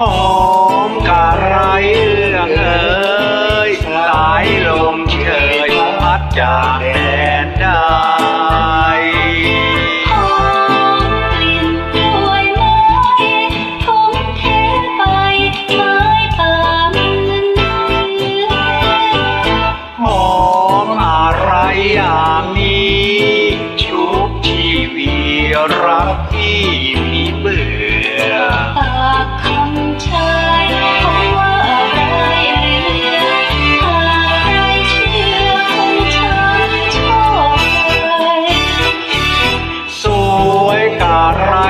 หอมกะไรเรื่องเอ่ยสายลมเชยพัดจากแดนดา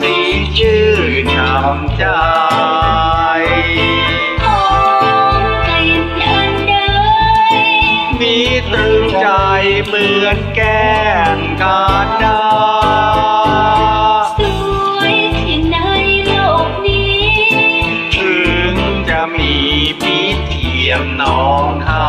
มีชื่อช้ำใจมีตึงใจเหมือนแก้มกาดาสวยที่ในโลกนี้ ถึงจะมีพิษเทียมน้องคา